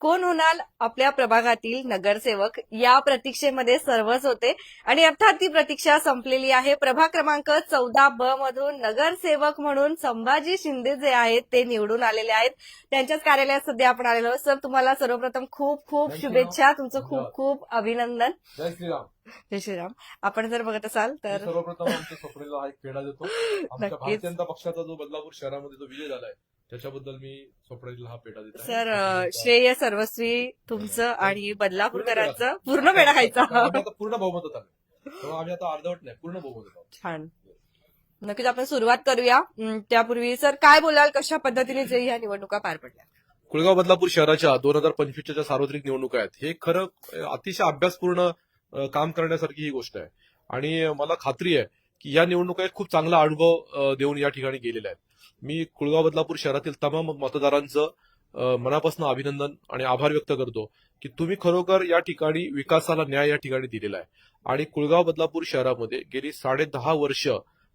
कोण होणार आपल्या प्रभागातील नगरसेवक? या प्रतीक्षेमध्ये सर्वच होते. आणि अर्थात ती प्रतीक्षा संपलेली आहे. प्रभाग क्रमांक चौदा ब मधून नगरसेवक म्हणून संभाजी शिंदे जे आहेत ते निवडून आलेले आहेत. त्यांच्याच कार्यालयात सध्या आपण आलेलो सर तुम्हाला सर्वप्रथम खूप खूप. शुभेच्छा. तुमचं खूप खूप अभिनंदन. जय श्रीराम. जय श्रीराम. आपण जर बघत असाल तर सर्वप्रथम आमच्या स्वप्नीला एक पेढा देतो आमच्या. भारतीय जनता पक्षाचा जो बदलापूर शहरामध्ये जो विजय झालाय त्याच्याबद्दल मी स्वप्नीला हा पेढा देतो सर श्रेय सर्वस्वी तुमचं आणि बदलापूरकरांचं पूर्ण वेळा खायचा आता पूर्ण बहुमतात आलो तेव्हा आम्ही आता अर्धवट नाही पूर्ण बहुमतात आहोत छान. नक्कीच आपण सुरुवात करूया. त्यापूर्वी सर काय बोलाल कशा पद्धतीने जे ह्या निवडणुका पार पडल्या? कुळगाव बदलापूर शहराच्या दोन हजार पंचवीसच्या ज्या सार्वत्रिक निवडणुका आहेत हे खरं अतिशय अभ्यासपूर्ण काम करण्यासारखी ही गोष्ट आहे. आणि मला खात्री आहे की या निवडणुका एक खूप चांगला अनुभव देऊन या ठिकाणी गेलेल्या आहेत. मी कुळगाव बदलापूर शहरातील तमाम मतदारांचं मनापासून अभिनंदन आणि आभार व्यक्त करतो की तुम्ही खरोखर या ठिकाणी विकासाला न्याय या ठिकाणी दिलेला आहे. आणि कुळगाव बदलापूर शहरामध्ये गेली साडे दहा वर्ष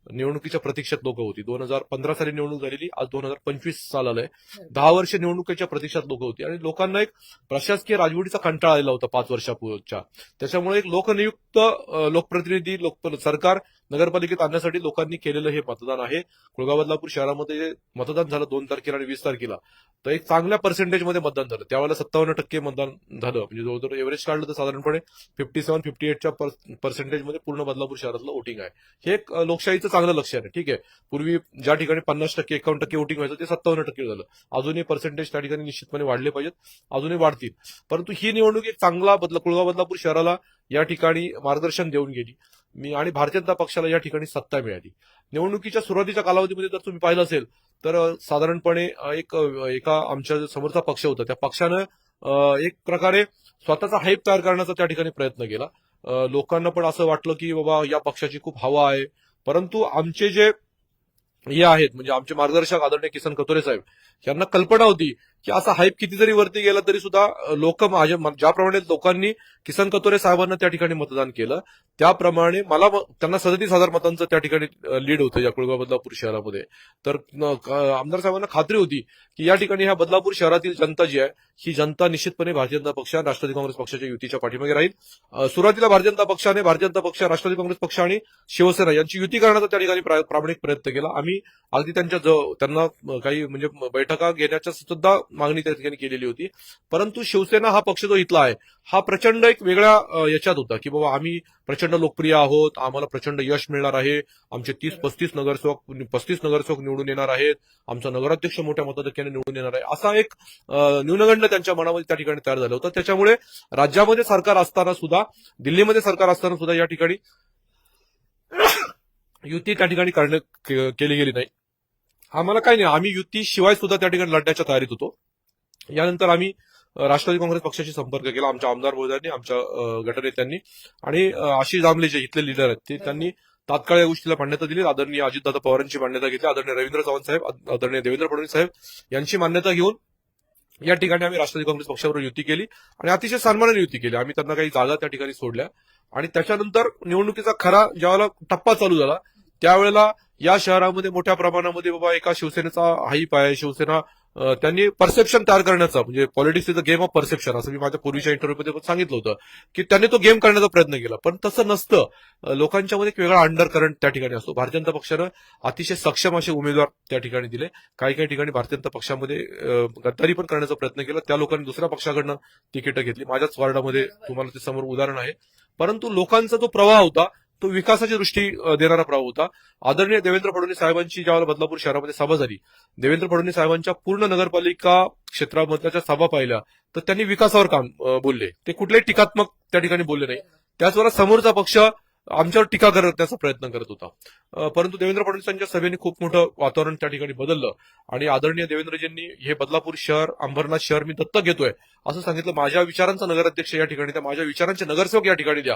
निवडणुकीच्या प्रतीक्षेत लोक होती. दोन हजार पंधरा साली निवडणूक झालेली आज दोन हजार पंचवीस साल आलंय. दहा वर्ष निवडणुकीच्या प्रतीक्षेत लोक होती आणि लोकांना एक प्रशासकीय राजवटीचा कंटाळा आलेला होता पाच वर्षापूर्वीच्या. त्याच्यामुळे एक लोकनियुक्त लोकप्रतिनिधी लोक सरकार नगरपालिकेत आणण्यासाठी लोकांनी केलेलं हे मतदान आहे. कुळगाव बदलापूर शहरामध्ये मतदान झालं दोन तारखेला आणि वीस तारखेला. तर एक चांगल्या पर्सेंटेजमध्ये मतदान झालं. त्यावेळेला सत्तावन्न टक्के मतदान झालं. म्हणजे जवळजवळ एव्हरेज काढलं तर साधारणपणे फिफ्टी सेव्हन फिफ्टी एटच्या पर्सेंटेजमध्ये पूर्ण बदलापूर शहरातलं वोटिंग आहे. हे एक लोकशाहीचं चांगलं लक्ष आहे. ठीक आहे. पूर्वी ज्या ठिकाणी पन्नास टक्के एकावन्न टक्के वोटिंग व्हायचं ते सत्तावन्न टक्के झालं. अजूनही पर्सेंटेज त्या ठिकाणी निश्चितपणे वाढले पाहिजेत. अजूनही वाढतील. परंतु ही निवडणूक एक चांगला बदला कुळगाव बदलापूर शहराला या ठिकाणी मार्गदर्शन देऊन गेली. मी आणि भारतीय जनता पक्षाला या ठिकाणी सत्ता मिळाली. निवडणुकीच्या सुरुवातीच्या कालावधीमध्ये जर तुम्ही पाहिलं असेल तर साधारणपणे एक एका आमच्या समोरचा पक्ष होता. त्या पक्षानं एक प्रकारे स्वतःचा हाईप तयार करण्याचा त्या ठिकाणी प्रयत्न केला. लोकांना पण असं वाटलं की बाबा या पक्षाची खूप हवा आहे. परंतु आमचे जे हे आहेत म्हणजे आमचे मार्गदर्शक आदरणीय किसन कतोरे साहेब यांना कल्पना होती की असा हाईप किती जरी वरती गेला तरी सुद्धा लोक माझ्या ज्याप्रमाणे लोकांनी किसन कतोरे साहेबांना त्या ठिकाणी मतदान केलं त्याप्रमाणे मला त्यांना सदतीस हजार मतांचं त्या ठिकाणी लीड होतं या कुळगाव बदलापूर शहरामध्ये. तर आमदार साहेबांना खात्री होती की या ठिकाणी ह्या बदलापूर शहरातील जनता जी आहे ही जनता निश्चितपणे भारतीय जनता पक्ष राष्ट्रवादी काँग्रेस पक्षाच्या युतीच्या पाठीमागे राहील. सुरुवातीला भारतीय जनता पक्षाने भारतीय जनता पक्ष राष्ट्रवादी काँग्रेस पक्ष आणि शिवसेना यांची युती करण्याचा त्या ठिकाणी प्रामाणिक प्रयत्न केला. आम्ही अगदी त्यांच्या त्यांना काही म्हणजे बैठका घेण्याच्या सुद्धा मागणी त्या ठिकाणी केलेली होती. परंतु शिवसेना हा पक्ष जो इथला आहे हा प्रचंड एक वेगळ्या याच्यात होता की बाबा आम्ही प्रचंड लोकप्रिय आहोत आम्हाला प्रचंड यश मिळणार आहे आमचे तीस पस्तीस नगरसेवक पस्तीस नगरसेवक निवडून येणार आहेत आमचा नगराध्यक्ष मोठ्या मताधिक्याने निवडून येणार आहे. असा एक न्यूनगंड त्यांच्या मनामध्ये त्या ठिकाणी तयार झालं होतं. त्याच्यामुळे राज्यामध्ये सरकार असताना सुद्धा दिल्लीमध्ये सरकार असताना सुद्धा या ठिकाणी युती त्या ठिकाणी करण्यात केली गेली नाही. आम्हाला काही नाही. आम्ही युती शिवाय सुद्धा त्या ठिकाणी लढण्याच्या तयारीत होतो. यानंतर आम्ही राष्ट्रवादी काँग्रेस पक्षाशी संपर्क केला. आमच्या आमदार महोदयांनी आमच्या गटनेत्यांनी आणि आशिष दामले जे इथले लिडर आहेत ते त्यांनी तात्काळ या गोष्टीला मान्यता दिली. आदरणीय अजितदादा पवारांची मान्यता घेतली. आदरणीय रवींद्र चव्हाण साहेब आदरणीय देवेंद्र फडणवीस साहेब यांची मान्यता घेऊन या ठिकाणी आम्ही राष्ट्रवादी काँग्रेस पक्षाबरोबर युती केली आणि अतिशय सन्मानाने युती केली. आम्ही त्यांना काही जागा त्या ठिकाणी सोडल्या आणि त्याच्यानंतर निवडणुकीचा खरा ज्यावेळेला टप्पा चालू झाला त्यावेळेला या शहरामध्ये मोठ्या प्रमाणामध्ये बाबा एका शिवसेनेचा हाईप आहे. शिवसेना त्यांनी परसेप्शन तयार करण्याचा म्हणजे politics is a game of perception असं मी माझ्या पूर्वीच्या इंटरव्ह्यूमध्ये सांगितलं होतं की त्यांनी तो गेम करण्याचा प्रयत्न केला. पण तसं नसतं. लोकांच्या मध्ये एक वेगळा अंडर करंट त्या ठिकाणी असतो. भारतीय जनता पक्षानं अतिशय सक्षम असे उमेदवार त्या ठिकाणी दिले. काही काही ठिकाणी भारतीय जनता पक्षामध्ये गद्दारी पण करण्याचा प्रयत्न केला. त्या लोकांनी दुसऱ्या पक्षाकडनं तिकीटं घेतली. माझ्याच वार्डामध्ये तुम्हाला ते समोर उदाहरण आहे. परंतु लोकांचा जो प्रवाह होता तो विकासाची दृष्टी देणारा प्रभाव होता. आदरणीय देवेंद्र फडणवीस साहेबांची ज्यावेळेला बदलापूर शहरामध्ये सभा झाली देवेंद्र फडणवीस साहेबांच्या पूर्ण नगरपालिका क्षेत्रामधल्या सभा पाहिल्या तर त्यांनी विकासावर काम बोलले. ते कुठलेही टीकात्मक त्या ठिकाणी बोलले नाही. त्याचबरोबर समोरचा पक्ष आमच्यावर टीका करण्याचा प्रयत्न करत होता. परंतु देवेंद्र फडणवीसांच्या सभेने खूप मोठं वातावरण त्या ठिकाणी बदललं. आणि आदरणीय देवेंद्रजींनी हे बदलापूर शहर अंबरनाथ शहर मी दत्तक घेतोय असं सांगितलं. माझ्या विचारांचा नगराध्यक्ष या ठिकाणी द्या माझ्या विचारांचे नगरसेवक या ठिकाणी द्या.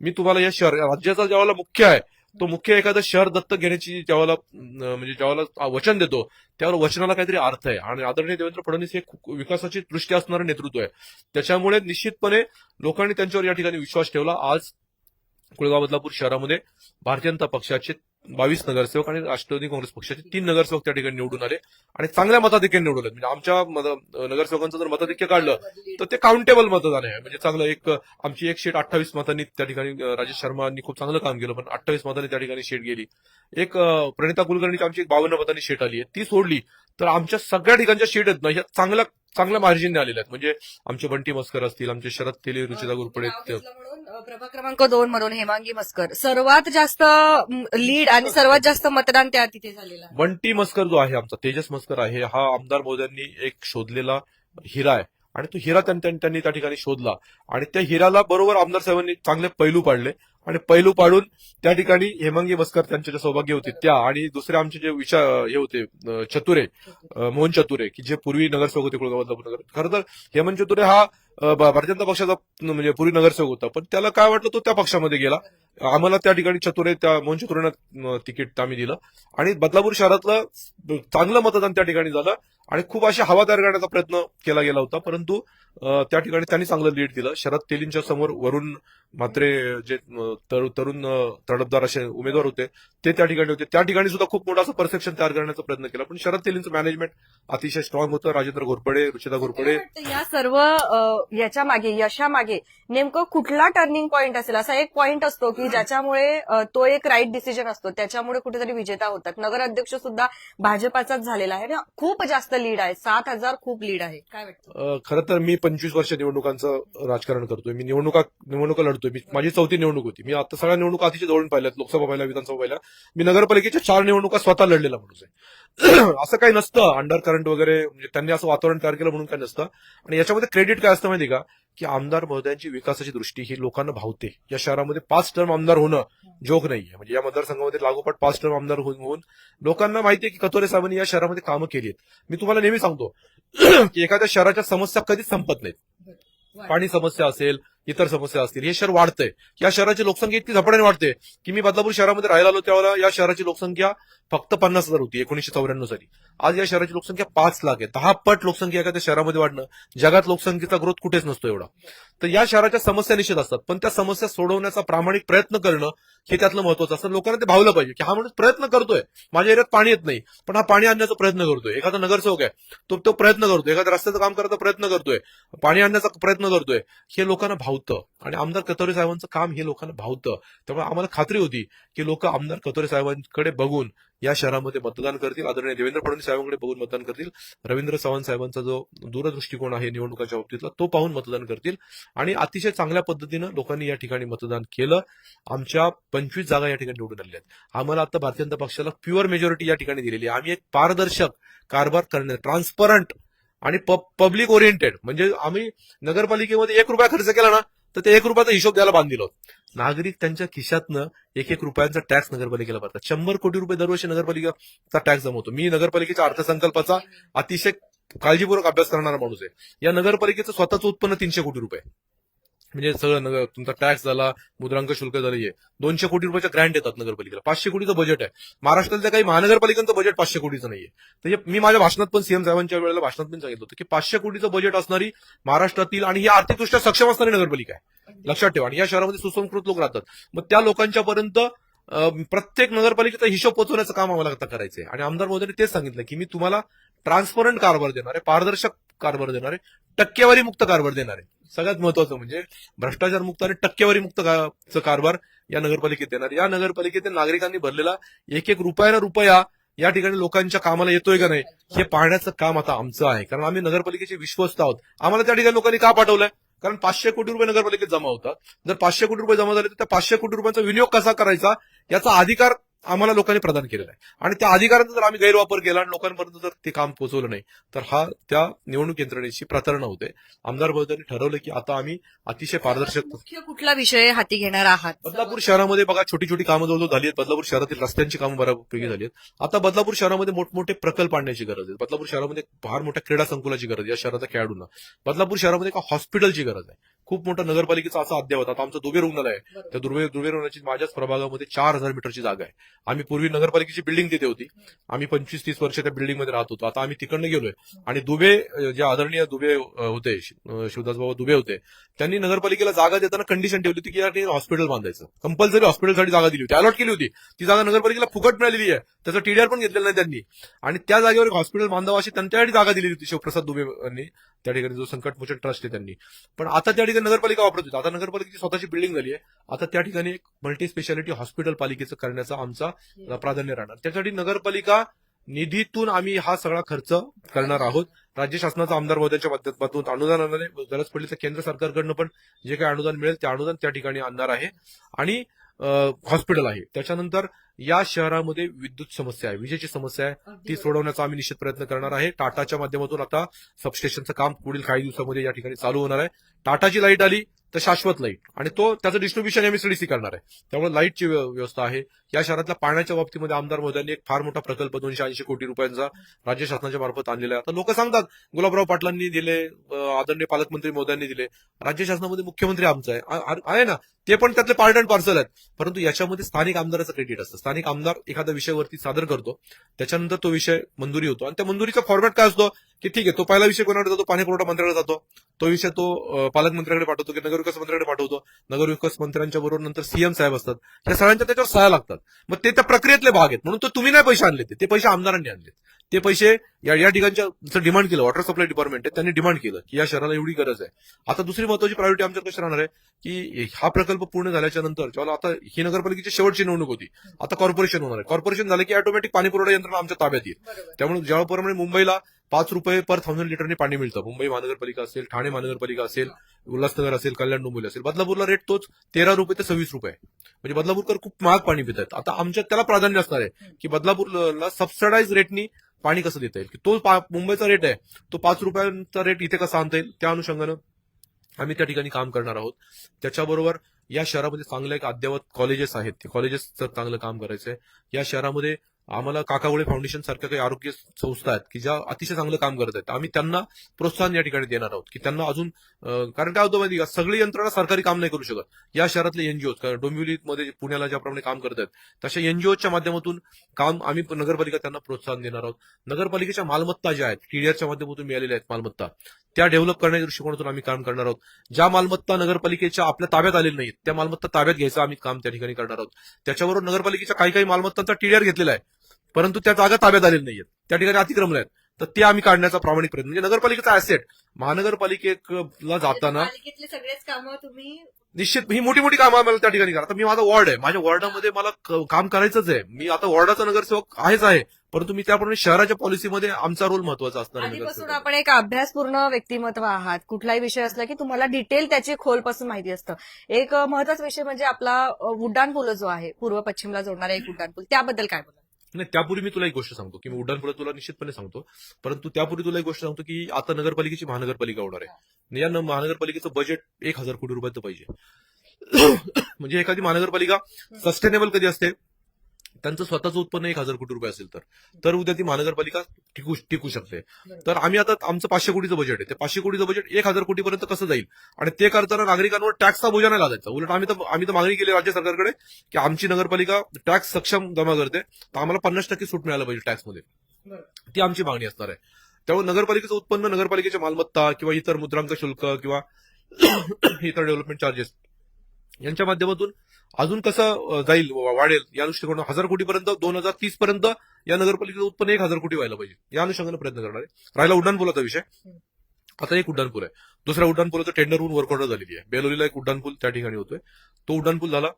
मी तुम्हाला या शहर राज्याचा ज्यावेळेला मुख्य आहे तो मुख्य एखादं शहर दत्तक घेण्याची ज्यावेळेला म्हणजे ज्यावेळेला वचन देतो त्यावर वचनाला काहीतरी अर्थ आहे. आणि आदरणीय देवेंद्र फडणवीस हे खूप विकासाची दृष्टी असणारं नेतृत्व आहे. त्याच्यामुळे निश्चितपणे लोकांनी त्यांच्यावर या ठिकाणी विश्वास ठेवला. आज कुळगाव बदलापूर शहरामध्ये भारतीय जनता पक्षाचे बावीस नगरसेवक आणि राष्ट्रवादी काँग्रेस पक्षाचे तीन नगरसेवक त्या ठिकाणी निवडून आले आणि चांगल्या मताधिक्याने निवडून आले. म्हणजे आमच्या नगरसेवकांचं जर मताधिक्य काढलं तर ते काउंटेबल मतदान आहे. म्हणजे चांगलं एक आमची एक शेट अठ्ठावीस मतांनी त्या ठिकाणी राजेश शर्मांनी खूप चांगलं काम केलं पण अठ्ठावीस मतांनी त्या ठिकाणी शेट गेली. एक प्रणिता कुलकर्णीची आमची एक बावन्न मतांनी शेट आली आहे. ती सोडली तर आमच्या सगळ्या ठिकाणच्या शेट आहेत ना ह्या चांगल्या चांगल्या मार्जिनने आलेल्या आहेत. म्हणजे आमचे बंटी मस्कर असतील आमचे शरद तेली रुचिता गुरपडे म्हणून, प्रभाग क्रमांक दोन मधून हेमांगी मस्कर. सर्वात जास्त लीड आणि सर्वात जास्त मतदान त्या तिथे झालेलं. बंटी मस्कर जो आहे आमचा तेजस मस्कर आहे हा आमदार मोद्यांनी एक शोधलेला हिरा आहे. आणि तो हिरा त्यां- त्यां- त्यांनी त्या ठिकाणी शोधला. आणि त्या हिराला बरोबर आमदार साहेबांनी चांगले पैलू पाडले. आणि पैलू पाडून त्या ठिकाणी हेमंगी बसकर त्यांचे जे सौभाग्य होते. त्या आणि दुसरे आमचे जे विचार हे होते चतुरे मोहन चतुरे की जे पूर्वी नगरसेवक होते कुळगाव नगर खरं तर हेमंत चतुरे हा भारतीय जनता पक्षाचा म्हणजे पूर्वी नगरसेवक होता. पण त्याला काय वाटलं तो त्या पक्षामध्ये गेला. आम्हाला त्या ठिकाणी चतुरे त्या मोहन चतुरेनं तिकीट आम्ही दिलं. आणि बदलापूर शहरातलं चांगलं मतदान त्या ठिकाणी झालं. आणि खूप अशी हवा तयार करण्याचा प्रयत्न केला गेला होता. परंतु त्या ठिकाणी त्यांनी चांगलं लीड दिलं. शरद तेलींच्या समोर वरुण म्हात्रे जे तरुण अं, तडफदार असे उमेदवार होते ते त्या ठिकाणी होते. त्या ठिकाणी सुद्धा खूप मोठा असं परसेप्शन तयार करण्याचा प्रयत्न केला. पण शरद तेलींचं मॅनेजमेंट अतिशय स्ट्रॉंग होतं. राजेंद्र घोरपडे रुचिता घोरपडे. या सर्व याच्या मागे यशामागे नेमकं कुठला टर्निंग पॉईंट असेल? असा एक पॉईंट असतो की ज्याच्यामुळे तो एक राईट डिसिजन असतो. त्याच्यामुळे कुठेतरी विजेता होतात. नगर अध्यक्ष सुद्धा भाजपाचाच झालेला आहे. आणि खूप जास्त लीड आहे सात हजार खूप लीड आहे काय वाटतं? खरं तर मी पंचवीस वर्ष निवडणुकांचं राजकारण करतोय. मी निवडणुका निवडणुका लढतोय. माझी चौथी निवडणूक होती. मी आता सगळ्या निवडणुका अतिशय जवळून पाहिल्यात. लोकसभा पाहिल्या विधानसभा पाहिल्या. मी नगरपालिकेच्या चार निवडणुका स्वतः लढलेला माणूस आहे. असं काही नसतं अंडर करंट वगैरे म्हणजे त्यांनी असं वातावरण तयार केलं म्हणून काही नसतं. आणि याच्यामध्ये क्रेडिट काय असतं माहिती का? की आमदार महोदयांची विकासाची दृष्टी ही लोकांना भावते. या शहरामध्ये पाच टर्म आमदार होणं जोक नाहीये. म्हणजे या मतदारसंघामध्ये लागोपाठ पाच टर्म आमदार होऊन होऊन लोकांना माहिती आहे की कतोरे साहेबांनी या शहरामध्ये कामं केली आहेत. मी तुम्हाला नेहमी सांगतो की एखाद्या शहराच्या समस्या कधीच संपत नाहीत. पाणी समस्या असेल इतर समस्या असतील. हे शहर वाढतंय. या शहराची लोकसंख्या इतकी झपाट्याने वाढते की मी बदलापूर शहरामध्ये राहायला आलो त्यावेळेला या शहराची लोकसंख्या फक्त पन्नास हजार होती एकोणीशे चौऱ्याण्णव साली. आज या शहराची लोकसंख्या पाच लाख आहे. दहा पट लोकसंख्या एखाद्या शहरामध्ये वाढणं जगात लोकसंख्येचा ग्रोथ कुठेच नसतो एवढा. तर या शहराच्या समस्या निश्चित असतात पण त्या समस्या सोडवण्याचा प्रामाणिक प्रयत्न करणं हे त्यातलं महत्वाचं असतं. लोकांना ते भावलं पाहिजे की हा माणूस प्रयत्न करतोय. माझ्या एरियात पाणी येत नाही पण हा पाणी आणण्याचा प्रयत्न करतोय. एखादा नगरसेवक आहे तो तो प्रयत्न करतोय. एखाद्या रस्त्याचं काम करायचा प्रयत्न करतोय. पाणी आणण्याचा प्रयत्न करतोय. हे लोकांना भावतं. आणि आमदार कतोरे साहेबांचं काम हे लोकांना भावतं. त्यामुळे आम्हाला खात्री होती की लोक आमदार कतोरे साहेबांकडे बघून या शहरामध्ये मतदान करतील. आदरणीय देवेंद्र फडणवीस साहेबांकडे बघून मतदान करतील. रवींद्र चव्हाण साहेबांचा जो दूरदृष्टिकोन आहे निवडणुकाच्या बाबतीतला तो पाहून मतदान करतील. आणि अतिशय चांगल्या पद्धतीनं लोकांनी या ठिकाणी मतदान केलं. आमच्या पंचवीस जागा या ठिकाणी निवडून आलेल्या आहेत. आम्हाला आता भारतीय जनता पक्षाला प्युअर मेजॉरिटी या ठिकाणी दिलेली आहे. आम्ही एक पारदर्शक कारभार करण्यात ट्रान्सपरंट आणि पब्लिक ओरिएंटेड म्हणजे आम्ही नगरपालिकेमध्ये एक रुपया खर्च केला ना तर ते एक रुपयाचा हिशोब द्यायला बांधलेलो नागरिक त्यांच्या खिशातनं एक एक रुपयांचा टॅक्स नगरपालिकेला भरतात. शंभर कोटी रुपये दरवर्षी नगरपालिकेचा टॅक्स जमवतो मी नगरपालिकेच्या अर्थसंकल्पाचा अतिशय काळजीपूर्वक अभ्यास करणारा माणूस आहे. या नगरपालिकेचं स्वतःचं उत्पन्न तीनशे कोटी रुपये. म्हणजे सगळं नगर तुमचा टॅक्स झाला मुद्रांक शुल्क झालं हे. दोनशे कोटी रुपयाच्या ग्रँट येतात नगरपालिकेला. पाचशे कोटीचं बजेट आहे. महाराष्ट्रातल्या काही महानगरपालिकांचं बजेट पाचशे कोटीचं नाहीये. तर हे मी माझ्या भाषणात पण सीएम साहेबांच्या वेळेला भाषणात पण सांगितलं होतं की पाचशे कोटीचं बजेट असणारी महाराष्ट्रातील आणि ही आर्थिकदृष्ट्या सक्षम असणारी नगरपालिका आहे. लक्षात ठेवा. आणि या शहरामध्ये सुसंस्कृत लोक राहतात. मग त्या लोकांच्या पर्यंत प्रत्येक नगरपालिकेचा हिशोब पोहोचवण्याचं काम आम्हाला आता करायचंय. आणि आमदार मोदींनी तेच सांगितलं की मी तुम्हाला ट्रान्सपरंट कारभार देणार आहे. पारदर्शक कारभार देणार आहे टक्केवारी मुक्त कारभार देणार. आहे सगळ्यात महत्वाचं म्हणजे भ्रष्टाचार मुक्त आणि टक्केवारी मुक्त का- कारभार या नगरपालिकेत देणार या नगरपालिकेतील नागरिकांनी भरलेला एक एक रुपयाला रुपया या ठिकाणी लोकांच्या कामाला येतोय का नाही हे पाहण्याचं काम आता आमचं आहे. कारण आम्ही नगरपालिकेचे विश्वस्त आहोत. आम्हाला त्या ठिकाणी लोकांनी का पाठवलंय? कारण पाचशे कोटी रुपये नगरपालिकेत जमा होतात. जर पाचशे कोटी रुपये जमा झाले तर त्या पाचशे कोटी रुपयांचा विनियोग कसा करायचा? याचा अधिकार आम्हाला लोकांनी प्रदान केलेला आहे. आणि त्या अधिकाराचा जर आम्ही गैरवापर केला आणि लोकांपर्यंत जर ते काम पोहोचवलं नाही तर हा त्या निवडणूक यंत्रणेची प्रतारणा होते. आमदार महोदयांनी ठरवलं की आता आम्ही अतिशय पारदर्शक कुठला विषय हाती घेणार आहात? बदलापूर शहरामध्ये बघा छोटी छोटी कामं जवळजवळ झाली आहेत. बदलापूर शहरातील रस्त्यांची कामं बऱ्यापैकी झाली आहेत. आता बदलापूर शहरामध्ये मोठमोठे प्रकल्प आणण्याची गरज आहे. बदलापूर शहरामध्ये फार मोठ्या क्रीडा संकुलाची गरज आहे. या शहराच्या खेळाडूंना. बदलापूर शहरामध्ये एका हॉस्पिटलची गरज आहे. खूप मोठा नगरपालिकेचा असा अद्यावत आता आमचं दुबे रुग्णालय आहे. त्या दुर्वे दुर्वे रुग्णालयाची माझ्याच प्रभागामध्ये चार हजार मीटरची जागा आहे. आम्ही पूर्वी नगरपालिकेची बिल्डिंग तिथे होती. आम्ही पंचवीस तीस वर्ष त्या बिल्डिंगमध्ये राहत होतो. आता आम्ही तिकडनं गेलोय. आणि दुबे जे आदरणीय दुबे होते शिवदास बाबा दुबे होते त्यांनी नगरपालिकेला जागा देताना कंडिशन ठेवली होती की या ठिकाणी हॉस्पिटल बांधायचं. कंपल्सरी हॉस्पिटलसाठी जागा दिली होती. अलॉट केली होती. ती जागा नगरपालिकेला फुकट मिळालेली आहे. त्याचं टीडीआर पण घेतलेलं नाही त्यांनी. आणि त्या जागेवर हॉस्पिटल बांधावं अशी त्यांच्यासाठी जागा दिली होती शिवप्रसाद दुबे यांनी. त्या ठिकाणी जो संकटमोचन ट्रस्ट आहे त्यांनी. पण आता त्या ठिकाणी नगरपालिका वापरत होती. आता नगरपालिकेची स्वतःची बिल्डिंग झाली आहे. आता त्या ठिकाणी एक मल्टी स्पेशालिटी हॉस्पिटल पालिकेचं करण्याचा आमचा प्राधान्य राहणार. त्यासाठी नगरपालिका निधीतून आम्ही हा सगळा खर्च करणार आहोत. राज्य शासनाचा आमदार महोदयांच्या माध्यमातून अनुदान आणणार आहे गरज पडली तर केंद्र सरकारकडनं पण जे काही अनुदान मिळेल ते अनुदान त्या ठिकाणी आणणार आहे. आणि हॉस्पिटल आहे. त्याच्यानंतर या शहरामध्ये विद्युत समस्या आहे. विजेची समस्या आहे. ती सोडवण्याचा आम्ही निश्चित प्रयत्न करणार आहे. टाटाच्या माध्यमातून आता सबस्टेशनचं काम पुढील काही दिवसामध्ये या ठिकाणी चालू होणार आहे. टाटाची लाइट आली. तर शाश्वत लाइट आणि तो त्याचं डिस्ट्रीब्युशन एमएसडीसी करणार आहे. त्यामुळे लाईटची व्यवस्था आहे. या शहरातल्या पाण्याच्या बाबतीमध्ये आमदार मोदयांनी एक फार मोठा प्रकल्प दोनशे ऐंशी कोटी रुपयांचा राज्य शासनाच्या मार्फत आणलेला आहे. आता लोक सांगतात गुलाबराव पाटलांनी दिले आदरणीय पालकमंत्री मोदयांनी दिले. राज्य शासनामध्ये मुख्यमंत्री आमचा आहे ना? ते पण त्यातले पार्ट अँड पार्सल आहेत. परंतु याच्यामध्ये स्थानिक आमदाराचं क्रेडिट असतं. स्थानिक आमदार एखाद्या विषयावरती सादर करतो. त्याच्यानंतर तो विषय मंजुरी होतो. आणि त्या मंजुरीचा फॉर्मॅट काय असतो? की ठीक आहे तो पहिला विषय कोणाकडे जातो? पाणी पुरवठा मंत्र्याकडे जातो. तो विषय तो पालकमंत्र्याकडे पाठवतो की नगरविकास मंत्र्याकडे पाठवतो. नगरविकास मंत्र्यांच्या बरोबर नंतर सीएम साहेब असतात. या सगळ्यांच्या त्याच्यावर सहाय्या लागतात. मग ते त्या प्रक्रियेतले भाग आहेत. म्हणून तो तुम्ही नाही पैसे आणले ते. ते पैसे आमदारांनी आणले ते पैसे या या ठिकाणच्या डिमांड केलं वॉटर सप्लाय डिपार्टमेंट आहे त्यांनी डिमांड केलं की या शहराला एवढी गरज आहे. आता दुसरी महत्वाची प्रायोरिटी आमच्या कशी राहणार आहे की हा प्रकल्प पूर्ण झाल्याच्यानंतर जेव्हा आता ही नगरपालिकेची शेवटची निवडणूक होती आता कॉर्पोरेशन होणार आहे. कॉर्पोरेशन झालं की ऑटोमॅटिक पाणी पुरवठा यंत्रणा आमच्या ताब्यात येईल. त्यामुळे ज्याप्रमाणे मुंबईला पाच रुपये पर थाउजंड लिटरने पाणी मिळतं. मुंबई महानगरपालिका असेल ठाणे महानगरपालिका असेल उल्हासनगर असेल कल्याण डोंबिवली असेल. बदलापूरला रेट तोच तेरा रुपये ते सव्वीस रुपये. म्हणजे बदलापूरकर खूप महाग पाणी पित आहेत आता आमच्यात त्याला प्राधान्य असणार आहे की बदलापूरला सबसिडाईज रेटनी पाणी कसं देता येईल? की तो मुंबईचा रेट आहे तो पाच रुपयांचा रेट इथे कसा आणता येईल? त्या अनुषंगानं आम्ही त्या ठिकाणी काम करणार आहोत. त्याच्याबरोबर या शहरामध्ये चांगले एक अद्ययावत कॉलेजेस आहेत. ते कॉलेजेसचं चांगलं काम करायचं आहे या शहरामध्ये आम्हाला काकावळे फाउंडेशन सारख्या काही आरोग्य संस्था आहेत की ज्या अतिशय चांगलं काम करत आहेत. आम्ही त्यांना प्रोत्साहन या ठिकाणी देणार आहोत की त्यांना अजून कारण काय होतं माहिती का? सगळी यंत्रणा सरकारी काम नाही करू शकत. या शहरातले एनजीओ डोंबिवलीमध्ये पुण्याला ज्याप्रमाणे काम करत आहेत तशा एनजीओच्या माध्यमातून काम आम्ही नगरपालिका त्यांना प्रोत्साहन देणार आहोत. नगरपालिकेच्या मालमत्ता ज्या आहेत टीडीआरच्या माध्यमातून मिळालेल्या आहेत मालमत्ता त्या डेव्हलप करण्याच्या दृष्टिकोनातून आम्ही काम करणार आहोत. ज्या मालमत्ता नगरपालिकेच्या आपल्या ताब्यात आलेल्या नाहीत त्या मालमत्ता ताब्यात घ्यायचं आम्ही काम त्या ठिकाणी करणार आहोत. त्याच्याबरोबर नगरपालिकेच्या काही काही मालमत्तांचा टीडीआर घेतलेला आहे. परंतु त्या जागा ताब्यात आलेल्या नाहीयेत. त्या ठिकाणी अतिक्रमण आहेत. तर ते आम्ही काढण्याचा प्रामाणिक प्रयत्न म्हणजे नगरपालिकेचा ऍसेट महानगरपालिकेला जाताना पालिकेतले सगळेच कामं तुम्ही निश्चित ही मोठी मोठी कामं आम्हाला त्या ठिकाणी करा. आता मी माझा वॉर्ड आहे. माझ्या वॉर्डामध्ये मला काम करायचंच आहे. मी आता वॉर्डाचा नगरसेवक आहेच आहे. परंतु मी त्याप्रमाणे शहराच्या पॉलिसीमध्ये आमचा रोल महत्त्वाचा असणार आपण एक अभ्यासपूर्ण व्यक्तिमत्व आहात. कुठलाही विषय असला की तुम्हाला डिटेल त्याची खोलपासून माहिती असतं. एक महत्त्वाचा विषय म्हणजे आपला अ, उड्डाण पूल जो आहे पूर्व पश्चिमला जोडणारा एक उड्डाण पूल त्याबद्दल काय बोला नाही त्यापूर्वी मी तुला एक गोष्ट सांगतो की मी उड्डाणपुढे तुला निश्चितपणे सांगतो परंतु त्यापूर्वी तुला एक गोष्ट सांगतो की आता नगरपालिकेची महानगरपालिका होणार आहे. या महानगरपालिकेचं बजेट एक हजार कोटी रुपयाचं पाहिजे. म्हणजे एखादी महानगरपालिका सस्टेनेबल कधी असते? त्यांचं स्वतःचं उत्पन्न एक हजार कोटी रुपये असेल तर. तर उद्या ती महानगरपालिका टिकू टिकू शकते. तर आम्ही आता आमचं पाचशे कोटीचं बजेट आहे. ते पाचशे कोटीचं बजेट एक हजार कोटीपर्यंत कसं जाईल? आणि ते करताना नागरिकांवर टॅक्सचा बोजा नाही लादायचा उलट आम्ही तर आम्ही तर मागणी केली राज्य सरकारकडे की आमची नगरपालिका टॅक्स सक्षम जमा करते. तर आम्हाला पन्नास टक्के सूट मिळायला पाहिजे टॅक्समध्ये ती आमची मागणी असणार आहे. त्यामुळे नगरपालिकेचं उत्पन्न नगरपालिकेच्या मालमत्ता किंवा इतर मुद्रांक शुल्क किंवा इतर डेव्हलपमेंट चार्जेस यांच्या माध्यमातून अजून कसं जाईल वाढेल या दृष्टिकोन हजार कोटीपर्यंत दोन हजार तीस पर्यंत या नगरपालिकेचं उत्पन्न एक हजार कोटी व्हायला पाहिजे. या अनुषंगाने प्रयत्न करणार आहे. राहिला उड्डाणपुलाचा विषय. आता एक उड्डाणपूल आहे. दुसऱ्या उड्डाणपुलाचं टेंडर होऊन वर्क ऑर्डर झालेली आहे. बेलोलीला एक उड्डाणपूल त्या ठिकाणी होतोय. तो उड्डाणपूल झाला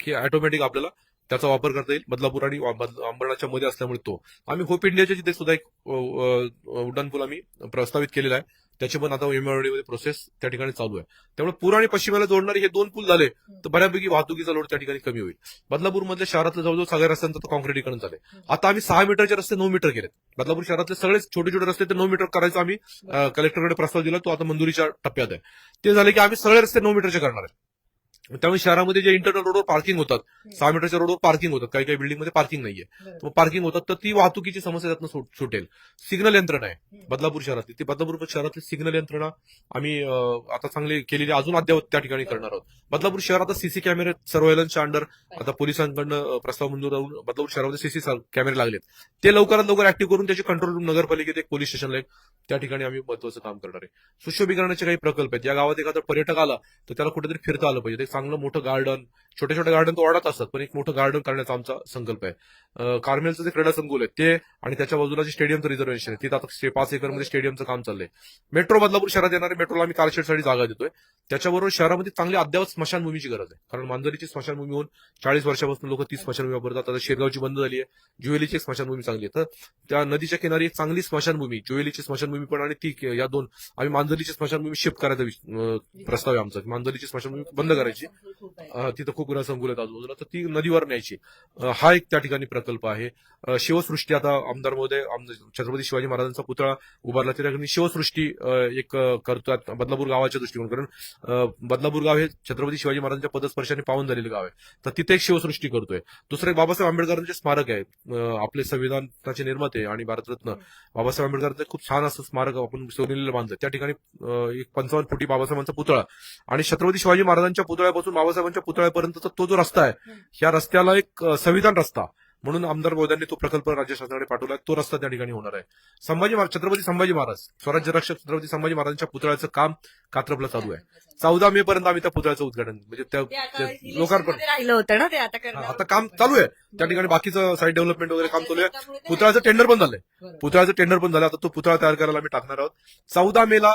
की ऑटोमॅटिक आपल्याला त्याचा वापर करता येईल. बदलापूर आणि अंबरनाथच्या मध्ये असल्यामुळे तो. आम्ही होप इंडियाच्या तिथे सुद्धा एक उड्डाणपूल आम्ही प्रस्तावित केलेला आहे. त्याची पण आता मध्ये प्रोसेस त्या ठिकाणी चालू आहे. त्यामुळे पूर्व आणि पश्चिमेला जोडणारे हे दोन पूल झाले तर बऱ्यापैकी वाहतुकीचा लोड त्या ठिकाणी कमी होईल. बदलापूर मधल्या शहरातलं जवळजवळ सगळ्या रस्त्यांचं कॉन्क्रिटीकरण झालंय. आता आम्ही सहा मीटरचे रस्ते नऊ मीटर केलेत. बदलापूर शहरातले सगळे छोटे छोटे रस्ते ते नऊ मीटर करायचं आम्ही. कलेक्टरकडे प्रस्ताव दिला तो आता मंजुरीच्या टप्प्यात आहे. ते झाले की आम्ही सगळे रस्ते नऊ मीटरचे करणार आहे. त्यामुळे शहरामध्ये जे इंटरनल रोडवर पार्किंग होतात सहा मीटरच्या रोडवर पार्किंग होतात. काही काही बिल्डिंगमध्ये पार्किंग नाहीये. पार्किंग होतात तर ती वाहतुकीची समस्या त्यातनं सुट- सुटेल. सिग्नल यंत्रणा आहे. बदलापूर शहरातली. ती बदलापूर शहरातली सिग्नल यंत्रणा आम्ही आता चांगली केलेली अजून अद्यावत त्या ठिकाणी करणार आहोत. बदलापूर शहरात सीसी कॅमेरे सर्व्हायलन्सच्या अंडर आता पोलिसांकडनं प्रस्ताव मंजूर होऊन बदलापूर शहरामध्ये सीसी कॅमेरे लागलेत. ते लवकरात लवकर ऍक्टिव्ह करून त्याची कंट्रोल रूम नगरपालिकेत एक पोलीस स्टेशनला एक त्या ठिकाणी आम्ही महत्वाचं काम करणार आहे. सुशोभीकरणाचे काही प्रकल्प आहेत. या गावात एखादा पर्यटक आला तर त्याला कुठेतरी फिरता आलं पाहिजे. चांगलं मोठं गार्डन छोटे छोटे गार्डन तो वाढत असतात पण एक मोठं गार्डन करण्याचा आमचा संकल्प आहे. कार्मेलचं जे क्रीडा संकुल आहे ते आणि त्याच्या बाजूला जे स्टेडियमचं रिझर्वेशन आहे तिथं आता पाच एकरमध्ये स्टेडियमचं काम चाललंय. मेट्रो बदलापूर शहरात येणारे मेट्रोला आम्ही कारशेडसाठी जागा देतोय. त्याच्याबरोबर शहरामध्ये चांगली अद्यावत स्मशानभूमीची गरज आहे. कारण मांजरीची स्मशानभूमी होऊन चाळीस वर्षापासून लोक ती स्मशानभूमी वापरतात. आता शेरगावची बंद झाली आहे ज्युएलीची स्मशानभूमी चांगली आहे. तर त्या नदीच्या किनारी एक चांगली स्मशानभूमी ज्युएलीची स्मशानभूमी पण आणि ती या दोन आम्ही मांजरीची स्मशानभूमी शिफ्ट करायचा प्रस्ताव आहे आमचा. मांजरीची स्मशानभूमी बंद करायची. तिथं खूप संकुल संकुलात आजूबाजूला तर ती नदीवर न्यायची. हा एक त्या ठिकाणी प्रकल्प आहे. शिवसृष्टी आता आमदार महोदय छत्रपती शिवाजी महाराजांचा पुतळा उभारला. त्या ठिकाणी शिवसृष्टी एक करतात बदलापूर गावाच्या दृष्टिकोन कारण बदलापूर गाव हे छत्रपती शिवाजी महाराजांच्या पदस्पर्शाने पावन झालेलं गाव आहे. तर तिथे एक शिवसृष्टी करतोय. दुसरं एक बाबासाहेब आंबेडकरांचे स्मारक आहे. आपले संविधानाचे निर्माते आणि भारतरत्न बाबासाहेब आंबेडकरांचं खूप छान असं स्मारक आपण सोनेलेलं बांधलं. त्या ठिकाणी एक पंचावन्न फुटी बाबासाहेबांचा पुतळा आणि छत्रपती शिवाजी महाराजांच्या पुतळ्यापासून बाबासाहेबांच्या पुतळ्यापर्यंत पुतळ्यापर्यंतचा तो जो रस्ता आहे ह्या रस्त्याला एक संविधान रस्ता म्हणून आमदार मोद्यांनी तो प्रकल्प राज्य शासनाकडे पाठवला तो रस्ता त्या ठिकाणी होणार आहे. संभाजी महाराज छत्रपती संभाजी महाराज स्वराज्य रक्षक छत्रपती संभाजी महाराजांच्या पुतळ्याचं काम कात्रपला चालू आहे. चौदा मे पर्यंत आम्ही त्या पुतळ्याचं उद्घाटन म्हणजे त्या लोकार्पण राहिलं होतं ना ते आता काम चालू आहे. त्या ठिकाणी बाकीचं साईड डेव्हलपमेंट वगैरे काम चालू आहे. पुतळ्याचं टेंडर पण झालंय. पुतळ्याचं टेंडर पण झालं. आता तो पुतळा तयार करायला आम्ही टाकणार आहोत. चौदा मेला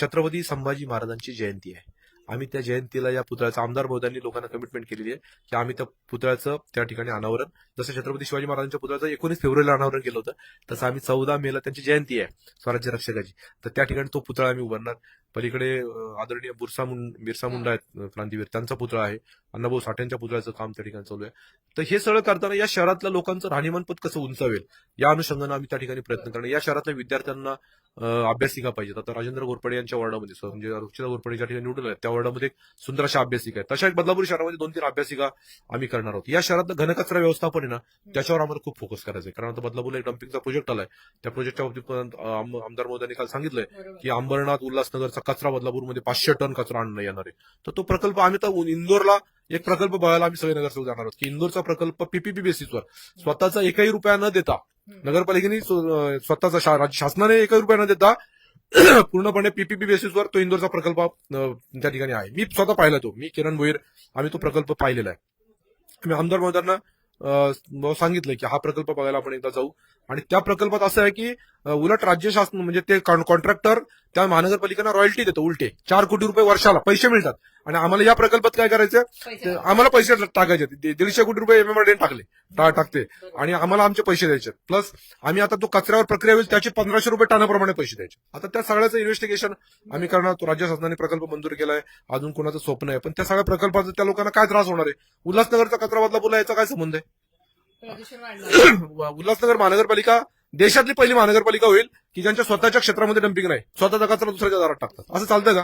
छत्रपती संभाजी महाराजांची जयंती आहे. आम्ही त्या जयंतीला या पुतळ्याचं आमदार महोदयांनी लोकांना कमिटमेंट केलेली आहे की आम्ही त्या पुतळ्याचं त्या ठिकाणी अनावरण जसं छत्रपती शिवाजी महाराजांच्या पुतळ्याचं एकोणीस फेब्रुवारीला अनावरण केलं होतं तसं आम्ही चौदा मेला त्यांची जयंती आहे स्वराज्य रक्षकाची. तर त्या ठिकाणी तो पुतळा आम्ही उभारणार. पलीकडे आदरणीय बुरसा मुंड बिरसा मुंडा आहेत क्रांतीवीर त्यांचा पुतळा आहे. अण्णाभाऊ साठ्यांच्या पुतळ्याचं काम त्या ठिकाणी चालू आहे. तर हे सगळं करताना या शहरातल्या लोकांचं राहणीमानपद कसं उंचावेल? या अनुषंगानं आम्ही त्या ठिकाणी प्रयत्न करणार. या शहरातल्या विद्यार्थ्यांना अभ्यासिका पाहिजेत. आता राजेंद्र घोरपडे यांच्या वॉर्डामध्ये म्हणजे रुचिता घोरपडे ज्या ठिकाणी निवडून आहेत त्या वॉर्डामध्ये एक सुंदर अशा अभ्यासिका आहेत तशा एक बदलापूर शहरामध्ये दोन तीन अभ्यासिका आम्ही करणार आहोत. या शहरातलं घनकचरा व्यवस्थापन आहे ना त्याच्यावर आम्हाला खूप फोकस करायचा आहे. कारण आता बदलापूरला एक डम्पिंगचा प्रोजेक्ट आलाय. त्या प्रोजेक्टच्या बाबतीत आमदार मोदयांनी काल सांगितलंय की अंबरनाथ उल्हासनगरचा कचरा बदलापूरमध्ये पाचशे टन कचरा आणणं येणार आहे. तर तो प्रकल्प आम्ही तर इंदोरला एक प्रकल्प बघायला आम्ही सगळे नगरसेवक जाणार आहोत. की इंदोरचा प्रकल्प पीपीपी बेसिसवर स्वतःचा एकही रुपया न देता नगरपालिकेने स्वतःचा शासनाने एकही रुपया न देता पूर्णपणे पीपीपी बेसिसवर तो इंदोरचा प्रकल्प त्या ठिकाणी आहे. मी स्वतः पाहिला तो. मी किरण भोईर आम्ही तो प्रकल्प पाहिलेला आहे. मी आमदार महोदयांना सांगितलं की हा प्रकल्प बघायला आपण एकदा जाऊ. आणि त्या प्रकल्पात असं आहे की उलट राज्य शासन म्हणजे ते कॉन्ट्रॅक्टर त्या महानगरपालिकेला रॉयल्टी देतो उलटे. चार कोटी रुपये वर्षाला पैसे मिळतात. आणि आम्हाला या प्रकल्पात काय करायचं आम्हाला पैसे टाकायचे दीडशे कोटी रुपये एमएमआरडीने टाकले. टाकते. आणि आम्हाला आमचे पैसे द्यायचे प्लस आम्ही आता तो कचऱ्यावर प्रक्रिया होईल त्याचे पंधराशे रुपये टनाप्रमाणे पैसे द्यायचे आता त्या सगळ्याचं इन्व्हेस्टिगेशन आम्ही करणार. तो राज्य शासनाने प्रकल्प मंजूर केलाय. अजून कोणाचं स्वप्न आहे. पण त्या सगळ्या प्रकल्पाचा त्या लोकांना काय त्रास होणार आहे? उल्हासनगरचा कचरा बदलापूरला याचा काय संबंध आहे? उल्हासनगर महानगरपालिका देशातली पहिली महानगरपालिका होईल की ज्यांच्या स्वतःच्या क्षेत्रामध्ये डम्पिंग नाही. स्वतःचा कचरा दुसऱ्याच्या दारात टाकतात. असं चालतंय का?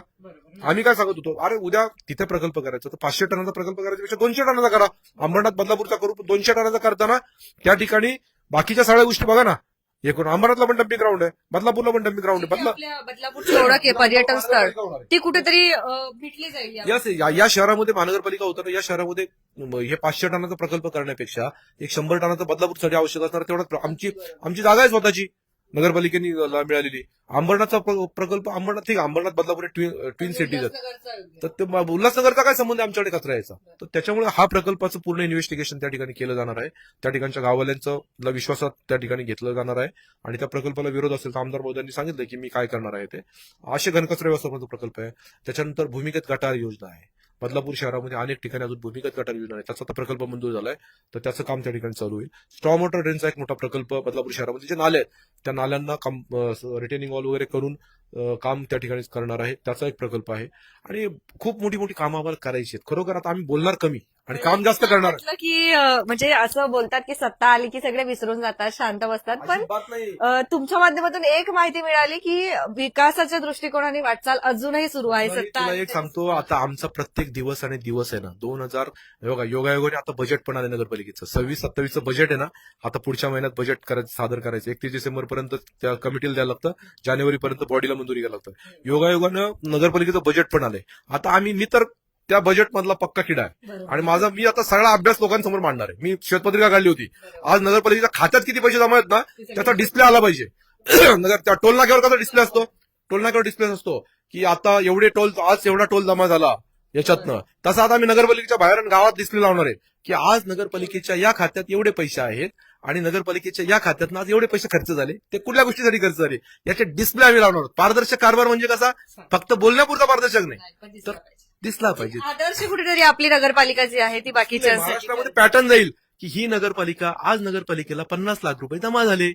आम्ही काय सांगत होतो? अरे उद्या तिथे प्रकल्प करायचा तर पाचशे टनाचा प्रकल्प करायच्यापेक्षा दोनशे टनाचा करा. अंबरनाथ बदलापूरचा करू दोनशे टनाचा करताना त्या ठिकाणी बाकीच्या सगळ्या गोष्टी बघा ना. एकूण अंबरनाथला पण डम्पिंग ग्राउंड आहे बदलापूरला पण डम्पिंग ग्राउंड आहे. बदला आपल्या बदलापूरची ओळख आहे पर्यटन स्थळ. ती कुठेतरी अं, भेटली जाईल या- यस या या शहरामध्ये महानगरपालिका होतं या शहरामध्ये म, हे पाचशे टनाचा प्रकल्प करण्यापेक्षा एक शंभर टनाचा बदलापूरसाठी आवश्यक असणार तेवढा आमची आमची जागा आहे स्वतःची. नगरपालिकेने ला मिळालेली अंबरनाथचा प्र- प्रकल्प अंबरनाथ ठीक Ambarnath Badlapur twin twin cities. तर ते उल्हासनगरचा काय संबंध आमच्याकडे कचरा यायचा? तर त्याच्यामुळे हा प्रकल्पाचं पूर्ण इन्व्हेस्टिगेशन त्या ठिकाणी केलं जाणार आहे. त्या ठिकाणच्या गाववाल्यांचं विश्वासात त्या ठिकाणी घेतलं जाणार आहे. आणि त्या प्रकल्पाला विरोध असेल तर आमदार मोदयांनी सांगितलं की मी काय करणार आहे ते. असे घनकचरा व्यवस्थापनाचा प्रकल्प आहे. त्याच्यानंतर भूमिगत गटार योजना आहे. बदलापूर शहरामध्ये अनेक ठिकाणी अजून भूमिगत गटार योजना आहे त्याचा आता प्रकल्प मंजूर झालाय. तर त्याचं काम त्या ठिकाणी चालू होईल. स्ट्रॉ वॉटर ड्रेनचा एक मोठा प्रकल्प बदलापूर शहरामध्ये जे नाले आहेत त्या नाल्यांना रिटेनिंग वॉल वगैरे करून काम त्या ठिकाणी करणार आहे. त्याचा एक प्रकल्प आहे. आणि खूप मोठी मोठी कामं आम्हाला करायची आहेत. खरोखर आता आम्ही बोलणार कमी. आणि काम जास्त करणार. म्हटलं की अं, म्हणजे असं बोलतात की सत्ता आली की सगळे विसरून जातात शांत बसतात. पण अजिबात नाही. अं, तुमच्या माध्यमातून एक माहिती मिळाली की विकासाच्या दृष्टिकोनाने वाटचाल अजूनही सुरू आहे तुला सत्ता तुला एक. सांगतो आता आमचा प्रत्येक दिवस आणि दिवस आहे ना दोन हजार बघा योगायोगाने आता बजेट पण आलं नगरपालिकेचं. सव्वीस सत्तावीसचं बजेट आहे ना आता पुढच्या महिन्यात बजेट करायचं सादर करायचं. एकतीस डिसेंबर पर्यंत त्या कमिटीला द्यायला लागतं जानेवारी पर्यंत बॉडीला मंजुरी घ्यायला लागतं. योगायोगानं नगरपालिकेचं बजेट पण आलंय. आता आम्ही मी तर त्या बजेट मधला पक्का किडा आहे. आणि माझा मी आता सगळा अभ्यास लोकांसमोर मांडणार आहे. मी श्वेतपत्रिका काढली होती. आज नगरपालिकेच्या खात्यात किती पैसे जमा आहेत ना त्याचा डिस्प्ले आला पाहिजे. नगर त्या टोल नाक्यावर कसा डिस्प्ले असतो? टोल नाक्यावर डिस्प्ले असतो की आता एवढे टोल आज एवढा टोल जमा झाला याच्यातनं. तसा आता आम्ही नगरपालिकेच्या बाहेर आणि गावात डिस्प्ले लावणार आहे की आज नगरपालिकेच्या या खात्यात एवढे पैसे आहेत आणि नगरपालिकेच्या या खात्यातनं आज एवढे पैसे खर्च झाले. ते कुठल्या गोष्टीसाठी खर्च झाले? याचे डिस्प्ले आम्ही लावणार आहोत. पारदर्शक कारभार म्हणजे कसा? फक्त बोलण्यापुरता पारदर्शक नाही. तर दिसला पाहिजे. आदर्श कुठेतरी आपली नगरपालिका जी आहे ती बाकीच्या महाराष्ट्रामध्ये पॅटर्न जाईल की ही नगरपालिका आज नगरपालिकेला पन्नास लाख रुपये जमा झाले.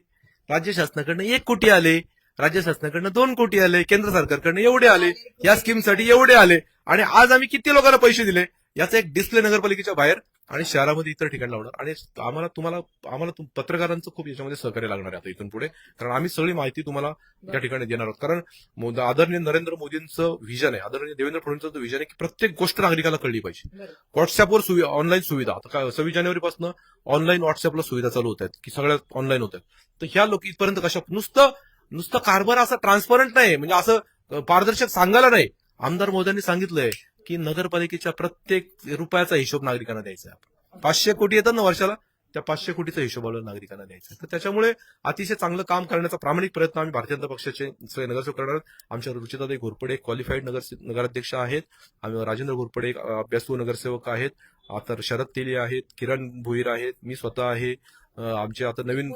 राज्य शासनाकडनं एक कोटी आले राज्य शासनाकडनं दोन कोटी आले केंद्र सरकारकडनं एवढे आले या स्कीमसाठी एवढे आले. आणि आज आम्ही किती लोकांना पैसे दिले? याचा एक डिस्प्ले नगरपालिकेच्या बाहेर आणि शहरामध्ये इतर ठिकाणी लावणार आणि आम्हाला तुम्हाला आम्हाला पत्रकारांचं खूप याच्यामध्ये सहकार्य लागणार आहे आता इथून पुढे. कारण आम्ही सगळी माहिती तुम्हाला या ठिकाणी देणार आहोत. कारण मोद- आदरणीय नरेंद्र मोदींचं व्हिजन आहे. आदरणीय देवेंद्र फडणवीसचं व्हिजन आहे की प्रत्येक गोष्ट नागरिकाला कळली पाहिजे. व्हॉट्सअपवर सुविधा ऑनलाईन सुविधा. आता सव्वीस जानेवारीपासून ऑनलाईन व्हॉट्सअपला सुविधा चालू होत आहेत की सगळ्या ऑनलाईन होत आहेत. तर ह्या लोक इथपर्यंत कशा नुसतं नुसतं कारभार असा ट्रान्सपरंट नाही म्हणजे असं पारदर्शक सांगायला नाही. आमदार मोदयांनी सांगितलंय की नगरपालिकेच्या प्रत्येक रुपयाचा हिशोब नागरिकांना द्यायचा आपण. पाचशे कोटी येतात ना वर्षाला त्या पाचशे कोटीचा हिशोब आपल्याला नागरिकांना द्यायचा. तर त्याच्यामुळे अतिशय चांगलं काम करण्याचा प्रामाणिक प्रयत्न आम्ही भारतीय जनता पक्षाचे सगळे नगरसेवक करणार आहोत. आमच्या रुचिताताई घोरपडे क्वालिफाईड नगर नगराध्यक्ष आहेत. आम्ही राजेंद्र घोरपडे एक अभ्यासू नगरसेवक आहेत. आता शरद तेली आहेत किरण भुईर आहेत. मी स्वतः आहे. आमचे आता नवीन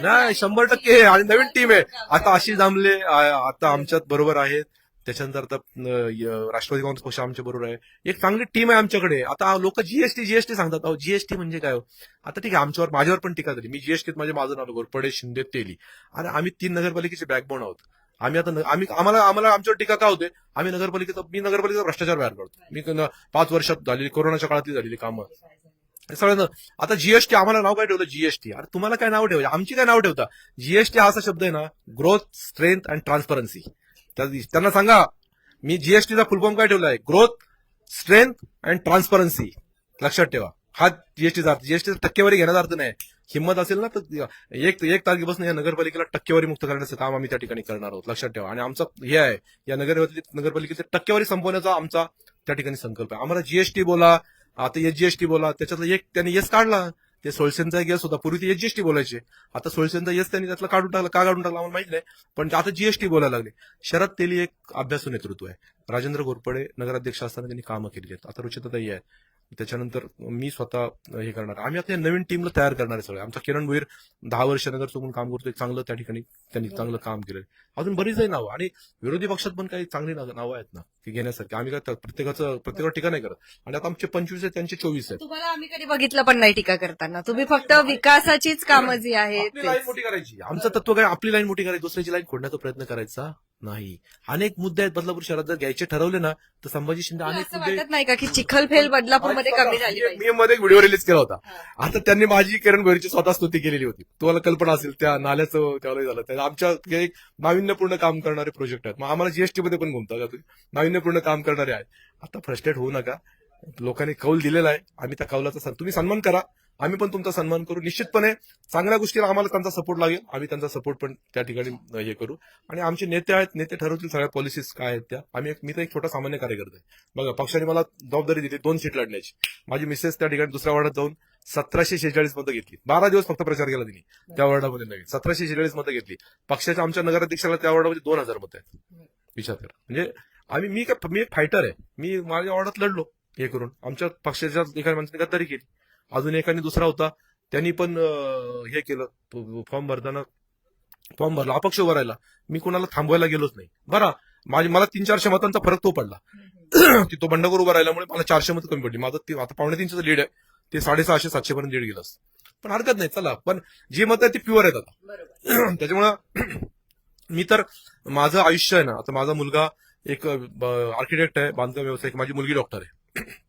नाही शंभर टक्के आणि नवीन टीम आहे. आता आशिष दामले आता आमच्यात बरोबर आहेत. त्याच्यानंतर आता राष्ट्रवादी काँग्रेस पक्ष आमच्या बरोबर आहे. एक चांगली टीम आहे आमच्याकडे. आता लोक जीएसटी जीएसटी सांगतात अहो जीएसटी म्हणजे काय हो? आता ठीक आहे आमच्यावर माझ्यावर पण टीका झाली. मी जीएसटीत माझे माझं नाव घोरपडे शिंदे तेली. आणि आम्ही तीन नगरपालिकेचे बॅकबोन आहोत. आम्ही आता आम्ही आम्हाला आम्हाला आमच्यावर टीका का होते? आम्ही नगरपालिकेचा मी नगरपालिकेचा भ्रष्टाचार बाहेर करतो. मी पाच वर्षात झालेली कोरोनाच्या काळातली झालेली कामं. हे सगळ्यांना आता जीएसटी आम्हाला नाव काय ठेवलं? जीएसटी अरे तुम्हाला काय नाव ठेवायचं आमची काय नाव ठेवता? जीएसटी हा असा शब्द आहे ना ग्रोथ स्ट्रेंथ अँड ट्रान्सपरन्सी त्यांना सांगा मी जीएसटीचा फुलफॉर्म काय ठेवला आहे ग्रोथ स्ट्रेंथ अँड ट्रान्सपरन्सी लक्षात ठेवा. हा जीएसटीचा अर्थ जीएसटीचा टक्केवारी घेण्याचा अर्थ नाही. हिंमत असेल ना तर एक एक तारखेपासून या नगरपालिकेला टक्केवारी मुक्त करण्याचं काम आम्ही त्या ठिकाणी करणार आहोत. लक्षात ठेवा. आणि आमचा हे आहे या नगर नगरपालिकेची टक्केवारी संपवण्याचा आमचा त्या ठिकाणी संकल्प आहे. आम्हाला जीएसटी बोला आता एसजीएसटी बोला त्याच्यातलं एक त्यांनी येस काढला. ते सोळशेंचा येस होता पूर्वी ते एसजीएसटी बोलायचे. आता सोळशेंचा येस त्यांनी त्यातला काढून टाकला का काढून टाकला आम्हाला माहिती नाही. पण आता जीएसटी बोलायला लागले. शरद तेली एक अभ्यासू नेतृत्व आहे. राजेंद्र घोरपडे नगराध्यक्ष असताना त्यांनी कामं केली आहेत. आता रुचिताताई आहे. त्याच्यानंतर मी स्वतः हे करणार. आम्ही आता या नवीन टीमला तयार करणार आहे सगळे. आमचा किरण भुईर दहा वर्ष नगर चुकून काम करतोय चांगलं त्या ठिकाणी त्यांनी चांगलं काम केलं अजून बरीच आहे नावं. आणि विरोधी पक्षात पण काही चांगली नावं आहेत ना की घेण्यासारखी. आम्ही काय त्या- प्रत्येकाचं प्रत्येकावर टीका नाही करत. आणि आता आमचे पंचवीस आहेत त्यांचे चोवीस आहेत. तुम्हाला आम्ही कधी बघितलं पण नाही टीका करताना. तुम्ही फक्त विकासाचीच कामं जी आहेत लाईन. मोठी करायची. आमचं तत्व काय? आपली लाईन मोठी करायची दुसऱ्याची लाईन खोडण्याचा प्रयत्न करायचा. नाही. अनेक मुद्दे आहेत. बदलापूर शहरात जर घ्यायचे ठरवले ना तर संभाजी शिंदे अनेक असं मुद्दे वाटत नाही का की चिखलफेल बदलापूरमध्ये कमी झाली पाहिजे? मी मध्ये एक व्हिडिओ रिलीज केला होता. आता त्यांनी माझी किरण गोयरीची स्वतः स्तुती केलेली होती. तुम्हाला कल्पना असेल त्या नाल्याचं त्यावेळी झालं. त्या आमच्या एक नाविन्यपूर्ण काम करणारे प्रोजेक्ट आहेत. मग आम्हाला जीएसटी मध्ये पण घुमता का तुम्ही. नाविन्यपूर्ण काम करणारे आहेत आता फ्रस्ट्रेट होऊ नका. लोकांनी कौल दिलेला आहे. आम्ही त्या कौलाचा तुम्ही सन्मान करा. आम्ही पण तुमचा सन्मान करू. निश्चितपणे चांगल्या गोष्टीला आम्हाला त्यांचा सपोर्ट लागेल. आम्ही त्यांचा सपोर्ट पण त्या ठिकाणी हे करू. आणि आमचे नेते आहेत नेते ठरवतील सगळ्या पॉलिसीज काय आहेत त्या. आम्ही एक मी तर एक छोटा सामान्य कार्यकर्ता आहे. बघा पक्षाने मला जबाबदारी दिली दोन सीट लढण्याची. माझी मिसेस त्या ठिकाणी दुसऱ्या वार्डात जाऊन सतराशे शेहेचाळीस मतं घेतली. बारा दिवस फक्त प्रचार केला तिने त्या वार्डामध्ये नवीन सतराशे शेहेचाळीस मतं घेतली. पक्षाच्या आमच्या नगराध्यक्षाला त्या वार्डामध्ये दोन हजार मतं आहेत. विचार करा. म्हणजे आम्ही मी काय मी एक फायटर आहे. मी माझ्या वार्डात लढलो हे करून. आमच्या पक्षाच्या एका माणसाने गद्दारी केली. अजून एकाने दुसरा होता. त्यांनी पण हे केलं. फॉर्म भरताना फॉर्म भरला. अपक्ष उभा राहिला. मी कोणाला थांबवायला गेलोच नाही. बरं. माझी मला तीन चारशे मतांचा फरक तो पडला. तो बंडखोर उभा राहिल्यामुळे मला चारशे मतं कमी पडली. माझं आता पावणे तीनशे लीड आहे. ते साडेसहाशे सातशे पर्यंत लीड गेलं. पण हरकत नाही. चला. पण जी मतं आहेत ती प्युअर आहेत आता. त्याच्यामुळं मी तर माझं आयुष्य आहे ना. आता माझा मुलगा एक आर्किटेक्ट आहे. बांधकाम व्यावसायिक. माझी मुलगी डॉक्टर आहे.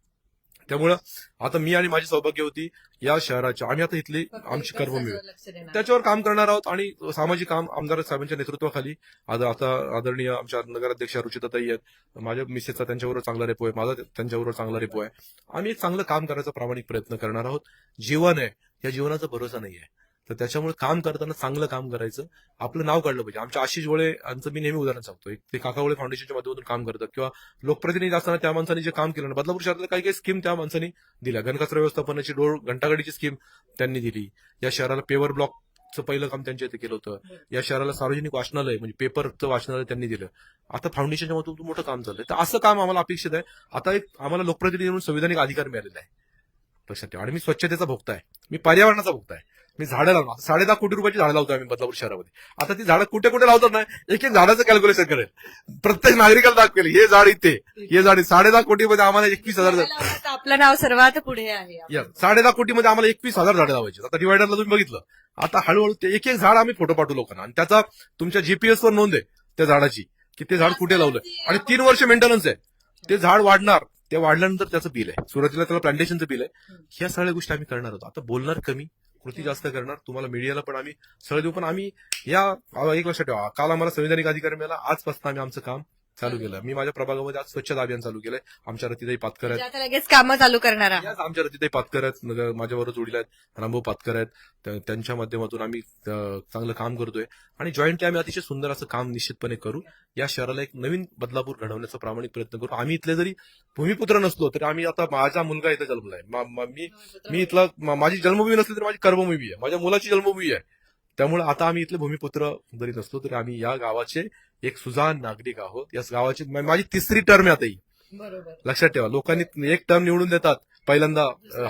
त्यामुळं आता मी आणि माझी सौभाग्य होती या शहराच्या आम्ही आता इथली आमची कर्मभूमी. आहे. त्याच्यावर काम करणार आहोत आणि सामाजिक काम आमदार साहेबांच्या नेतृत्वाखाली. आज आता आदरणीय आमच्या नगराध्यक्ष रुचिताताई आहेत. माझ्या मिसेसचा त्यांच्याबरोबर चांगला रेपो आहे. माझा त्यांच्याबरोबर चांगला रेपो आहे. आम्ही एक चांगलं काम करायचा प्रामाणिक प्रयत्न करणार आहोत. जीवन आहे. या जीवनाचा भरोसा नाही आहे तर त्याच्यामुळे काम करताना चांगलं काम करायचं. आपलं नाव काढलं पाहिजे. आमच्या आशिष वळे यांचं मी नेहमी उदाहरण सांगतो. एक ते काकावळे फाउंडेशनच्या माध्यमातून काम करतात किंवा लोकप्रतिनिधी असताना त्या माणसाने जे काम केलं बदलापूर शहरातल्या काही काही स्कीम त्या माणसाने दिल्या. घनकचरा व्यवस्थापनाची डोळ घंटागाडीची स्कीम त्यांनी दिली. या शहराला पेवर ब्लॉकचं पहिलं काम त्यांच्या इथे केलं होतं. या शहराला सार्वजनिक वाचनालय म्हणजे पेपरचं वाचनालय त्यांनी दिलं. आता फाउंडेशनच्या मधून मोठं काम चाललंय तर असं काम आम्हाला अपेक्षित आहे. आता एक आम्हाला लोकप्रतिनिधी म्हणून संविधानिक अधिकार मिळालेला आहे. लक्षात ठेवा आणि मी स्वच्छतेचा भोगता आहे मी पर्यावरणाचा भोगता आहे मी झाडं लावणार. साडे दहा कोटी रुपयाची झाडं लावतो आम्ही बदलापूर शहरामध्ये. आता ती झाडं कुठे कुठे लावतात ना एक एक झाडाचं कॅल्क्युलेशन करेल. प्रत्येक नागरिकाला दाखवेल हे झाड इथे हे झाड साडे दहा कोटीमध्ये आम्हाला एकवीस हजार आपलं नाव सर्वात पुढे आहे. साडे दहा कोटीमध्ये आम्हाला एकवीस हजार झाडं लावायची. आता डिवायडरला तुम्ही बघितलं. आता हळूहळू ते एक एक झाड आम्ही फोटो पाठवू लोकांना. आणि त्याचा तुमच्या जीपीएस वर नोंद आहे त्या झाडाची की ते झाड कुठे लावलं. आणि तीन वर्ष मेंटेनन्स आहे. ते झाड वाढणार ते वाढल्यानंतर त्याचं बिल आहे. सुरुवातीला त्याला प्लांटेशनचं बिल आहे. ह्या सगळ्या गोष्टी आम्ही करणार आहोत. आता बोलणार कमी कृती जास्त करणार तुम्हाला मीडियाला पण आम्ही सगळं देऊ. पण आम्ही या एक लक्षात ठेवा. काल आम्हाला संविधानिक अधिकार मिळाला आजपासून आम्ही आमचं काम चालू केलं. मी माझ्या प्रभागामध्ये आज स्वच्छता अभियान चालू केलंय. आमच्या रतीदाई पातकर आहेत. म्हणजे आता लगेच कामं चालू करणार आहात. आमच्या रतीताई पातकर आहेत. नगर- माझ्याबरोबर जोडीला आहेत रामभाऊ पातकर आहेत. त्या- त्यांच्या माध्यमातून आम्ही अं, चांगलं काम करतोय. आणि जॉईंटली आम्ही अतिशय सुंदर असं काम निश्चितपणे करू. या शहराला एक नवीन बदलापूर घडवण्याचा प्रामाणिक प्रयत्न करू. आम्ही इथले जरी भूमिपुत्र नसलो तरी आम्ही आता माझा मुलगा इथं जन्मलाय. मा- मा- मी मी इथला मा- माझी जन्मभूमी नसली तरी माझी कर्मभूमी आहे. माझ्या मुलाची जन्मभूमी आहे. त्यामुळे आता आम्ही इथले भूमिपुत्र जरी नसलो तरी आम्ही या गावाचे एक सुजान नागरिक आहोत. या गावाची माझी तिसरी टर्म आहे आता ही. बरोबर. लक्षात ठेवा लोकांनी एक टर्म निवडून देतात पहिल्यांदा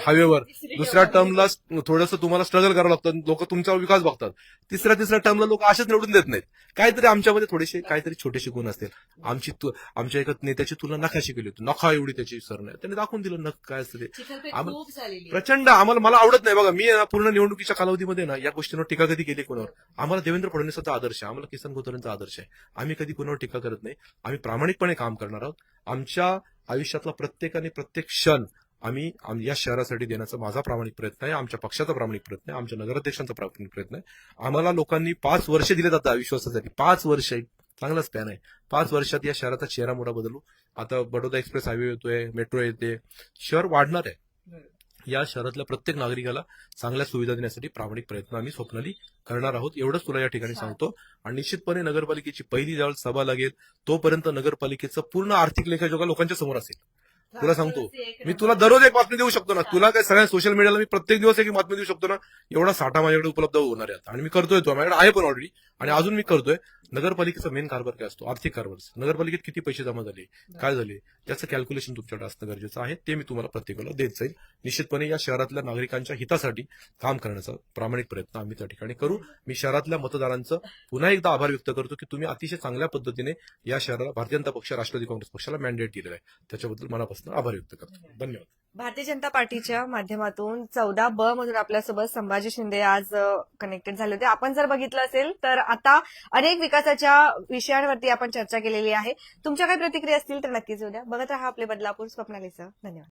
हायवेवर दुसऱ्या टर्मला थोडंसं तुम्हाला स्ट्रगल करावं लागतं. लोक तुमचा विकास बघतात. तिसऱ्या तिसऱ्या टर्मला लोक असेच निवडून देत नाहीत. काहीतरी आमच्यामध्ये थोडेसे काहीतरी छोटेसे गुण असतील. आमची आमच्या एका नेत्याची तुलना नखाशी केली होती. नखा एवढी त्याची सर नाही. त्यांनी दाखवून दिलं नख काय असतं प्रचंड आम्हाला मला आवडत नाही. बघा मी पूर्ण निवडणुकीच्या कालावधीमध्ये ना या गोष्टींवर टीका कधी केली कोणावर? आम्हाला देवेंद्र फडणवीसांचा आदर्श आहे. आम्हाला किसन गोतरेंचा आदर्श आहे. आम्ही कधी कोणावर टीका करत नाही. आम्ही प्रामाणिकपणे काम करणार आहोत. आमच्या आयुष्यातला प्रत्येक आणि प्रत्येक क्षण आम्ही आम- या शहरासाठी देण्याचा माझा प्रामाणिक प्रयत्न आहे आमच्या पक्षाचा प्रामाणिक प्रयत्न आहे आमच्या नगराध्यक्षांचा प्रामाणिक प्रयत्न आहे. आम्हाला लोकांनी पाच वर्ष दिले जातात विश्वासासाठी पाच वर्ष चांगला स्पॅन आहे. पाच वर्षात या शहराचा चेहरा मोठा बदलू. आता बडोदा एक्सप्रेस हायवे येतोय मेट्रो येते. शहर वाढणार आहे. या शहरातल्या प्रत्येक नागरिकाला चांगल्या सुविधा देण्यासाठी प्रामाणिक प्रयत्न आम्ही स्वप्नाली करणार आहोत. एवढंच तुला या ठिकाणी सांगतो. आणि निश्चितपणे नगरपालिकेची पहिली ज्यावेळेस सभा लागेल तोपर्यंत नगरपालिकेचं पूर्ण आर्थिक लेखाजोखा लोकांच्या समोर असेल. तुला सांगतो. मी तुला दररोज एक बातमी देऊ शकतो ना. तुला काय सगळ्या सोशल मीडियाला मी प्रत्येक दिवस एक बातमी देऊ शकतो ना. एवढा साठा माझ्याकडे उपलब्ध होणार आहे. आणि मी करतोय तो. माझ्याकडे आहे पण ऑलरेडी आणि अजून मी करतोय. नगरपालिकेचा मेन कारभार काय असतो? आर्थिक कारभार नगरपालिकेत किती पैसे जमा झाले? काय झाले? त्याचं कॅल्क्युलेशन तुमच्याकडे असणं गरजेचं आहे. ते मी तुम्हाला प्रत्येकाला देत जाईल निश्चितपणे या शहरातल्या नागरिकांच्या हितासाठी काम करण्याचा प्रामाणिक प्रयत्न आम्ही त्या ठिकाणी करू. मी शहरातल्या मतदारांचं पुन्हा एकदा आभार व्यक्त करतो की तुम्ही अतिशय चांगल्या पद्धतीने या शहराला भारतीय जनता पक्ष राष्ट्रवादी काँग्रेस पक्षाला मॅन्डेट दिलेलं आहे. त्याच्याबद्दल मनापासून आभार व्यक्त करतो. धन्यवाद. भारतीय जनता पार्टीच्या माध्यमातून चौदा ब मधून आपल्यासोबत संभाजी शिंदे आज कनेक्टेड झाले होते. आपण जर बघितलं असेल तर आता अनेक विकासाच्या विषयांवरती आपण चर्चा केलेली आहे. तुमच्या काही प्रतिक्रिया असतील तर नक्कीच येऊ द्या. बघत राहा आपले बदलापूर स्वप्नालीचं. धन्यवाद.